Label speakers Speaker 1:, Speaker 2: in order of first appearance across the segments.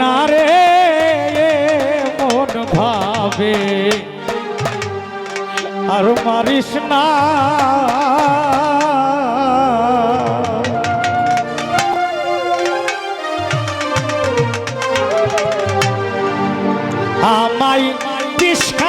Speaker 1: না রে মন ভাবে। আর মারিস না। আমায় কৃষ্ণ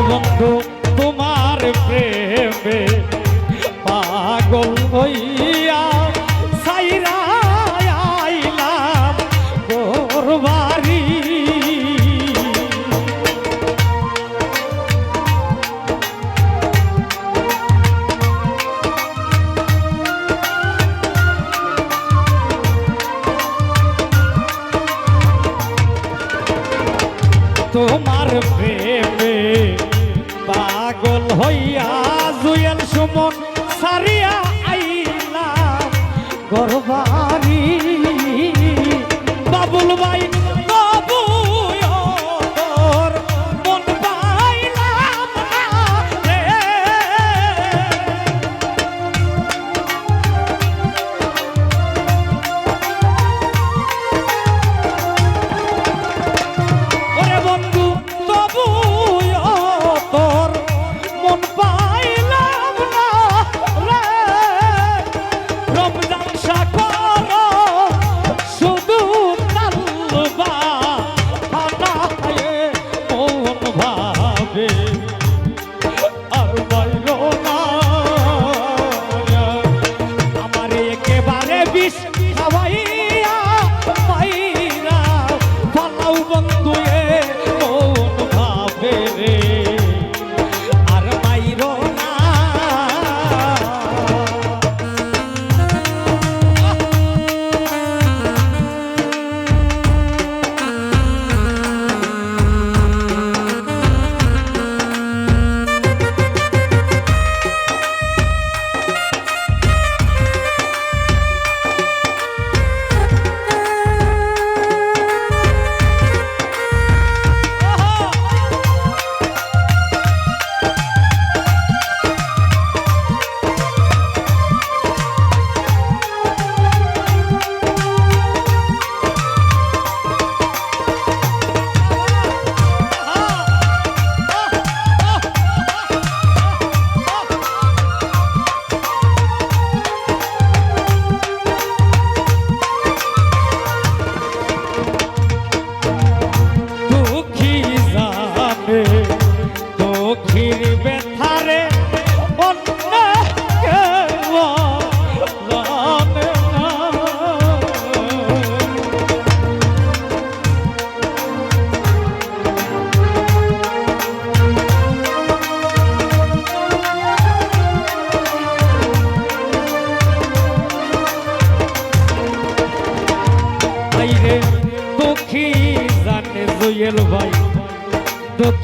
Speaker 1: বন্ধু তোমার প্রেমে পাগল হইয়া সাইরা আইলাম করবারি তোমার প্রেম হইয়া জুয়েল সুমন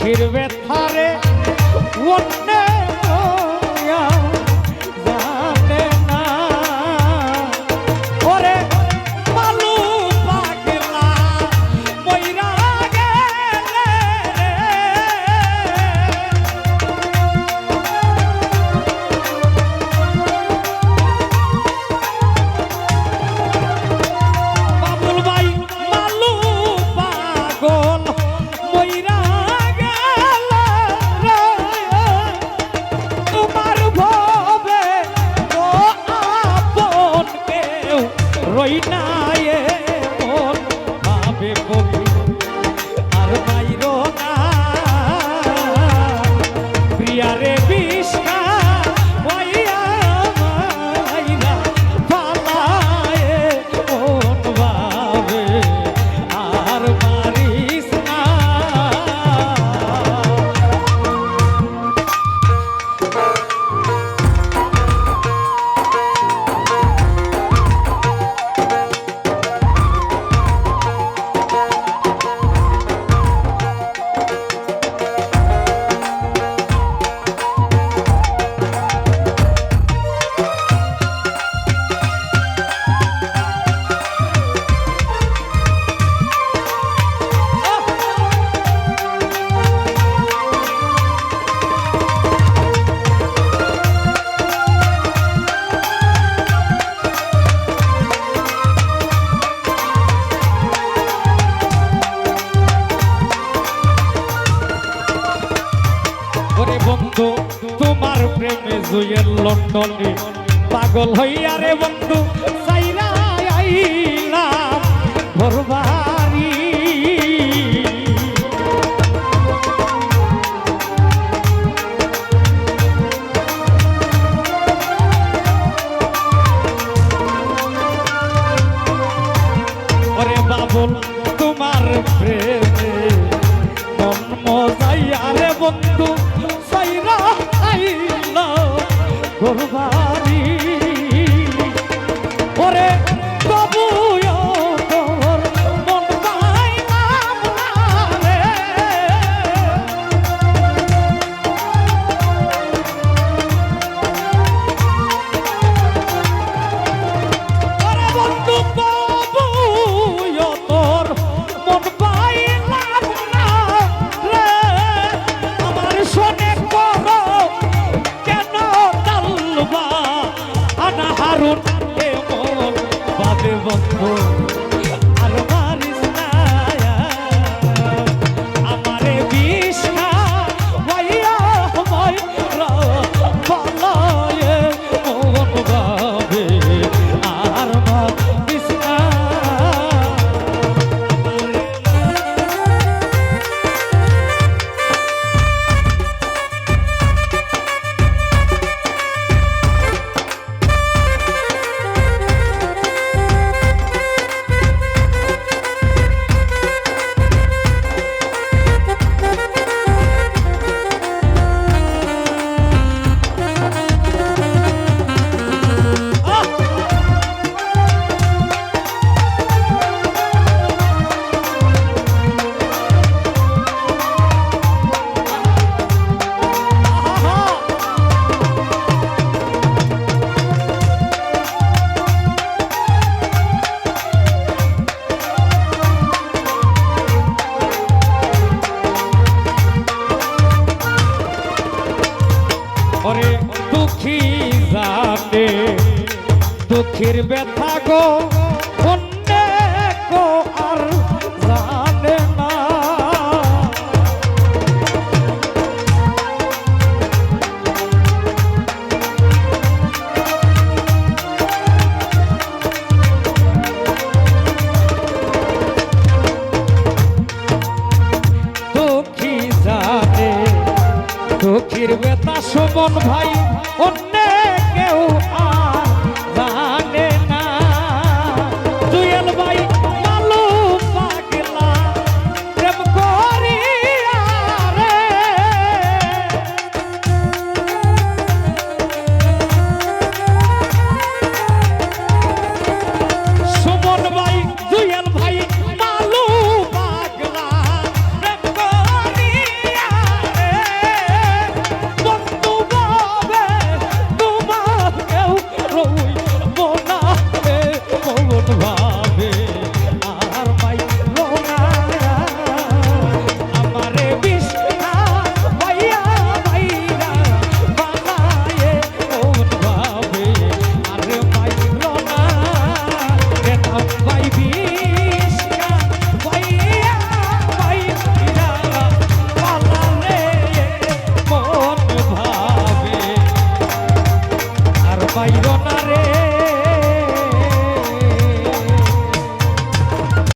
Speaker 1: ফিরবে নন্দনে পাগল হইয়া রে বন্ধু সাইরা আইলাম ঘরবাড়ি। তোমার প্রেমে মন মজাইয়া রে বন্ধু দুঃখের ব্যথা গো।